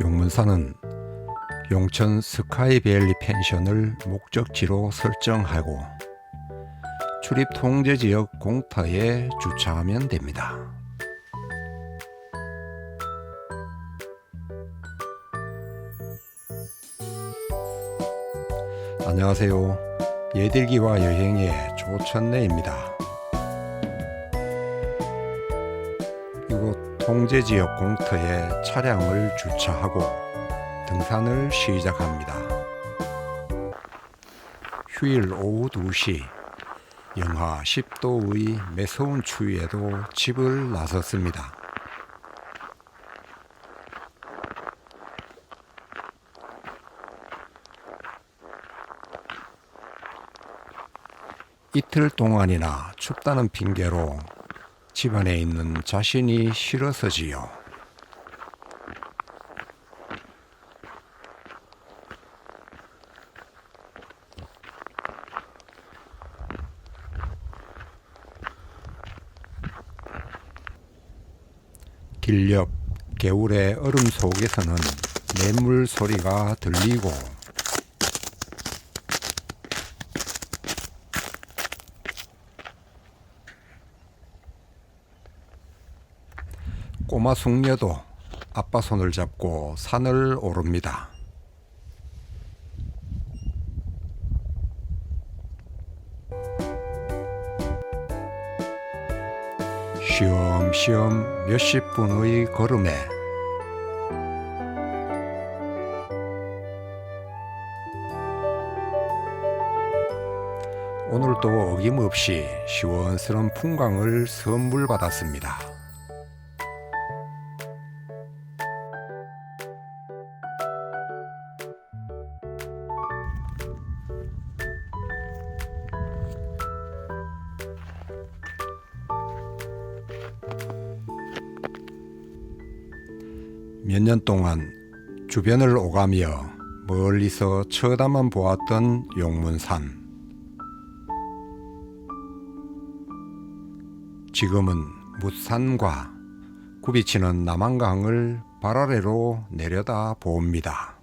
용문사는 용천 스카이밸리 펜션을 목적지로 설정하고 출입 통제 지역 공터에 주차하면 됩니다. 안녕하세요. 예들기와 여행의 조천래입니다. 통제지역 공터에 차량을 주차하고 등산을 시작합니다. 휴일 오후 2시 영하 10도의 매서운 추위에도 집을 나섰습니다. 이틀 동안이나 춥다는 핑계로 집안에 있는 자신이 싫어서지요. 길옆 개울의 얼음 속에서는 냇물 소리가 들리고 꼬마 숙녀도 아빠 손을 잡고 산을 오릅니다. 쉬엄쉬엄 몇십 분의 걸음에 오늘도 어김없이 시원스러운 풍광을 선물 받았습니다. 몇 년 동안 주변을 오가며 멀리서 쳐다만 보았던 용문산. 지금은 묻산과 굽이치는 남한강을 발 아래로 내려다 봅니다.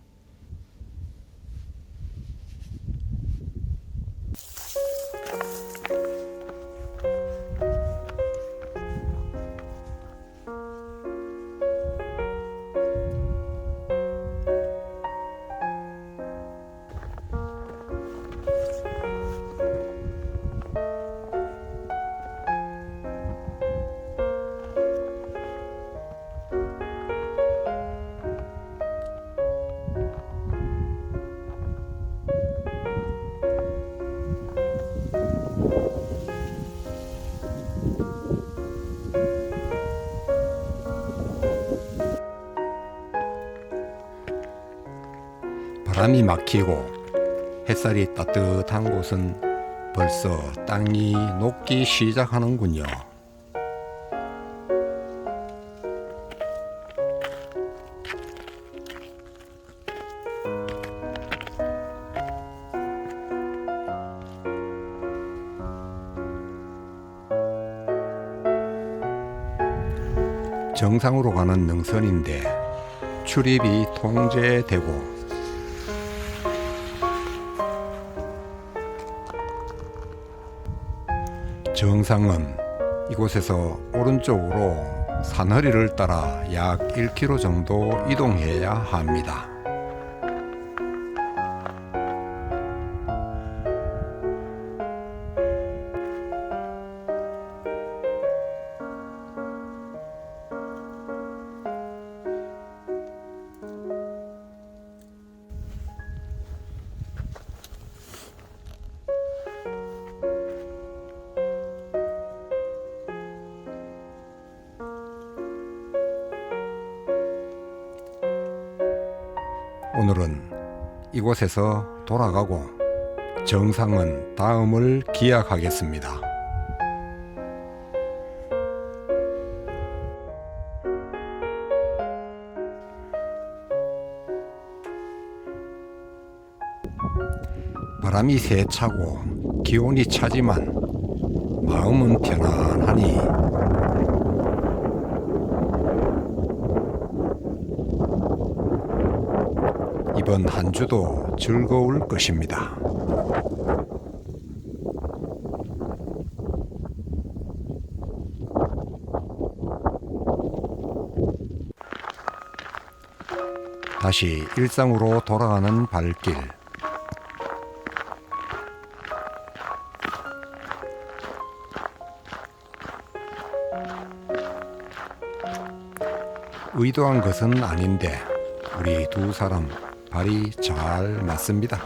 바람이 막히고 햇살이 따뜻한 곳은 벌써 땅이 녹기 시작하는군요. 정상으로 가는 능선인데 출입이 통제되고 정상은 이곳에서 오른쪽으로 산허리를 따라 약 1km 정도 이동해야 합니다. 오늘은 이곳에서 돌아가고 정상은 다음을 기약하겠습니다. 바람이 세차고 기온이 차지만 마음은 편안하니 이번 한 주도 즐거울 것입니다. 다시 일상으로 돌아가는 발길. 의도한 것은 아닌데 우리 두 사람 발이 잘 맞습니다.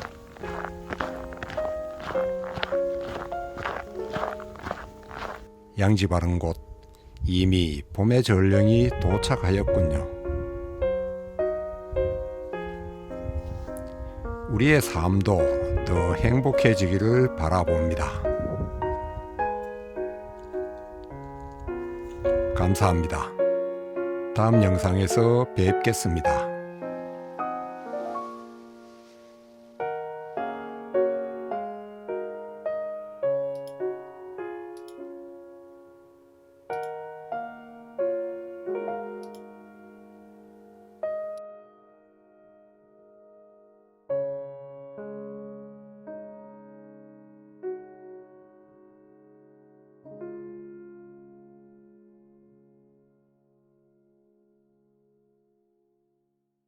양지 바른 곳 이미 봄의 전령이 도착하였군요. 우리의 삶도 더 행복해지기를 바라봅니다. 감사합니다. 다음 영상에서 뵙겠습니다.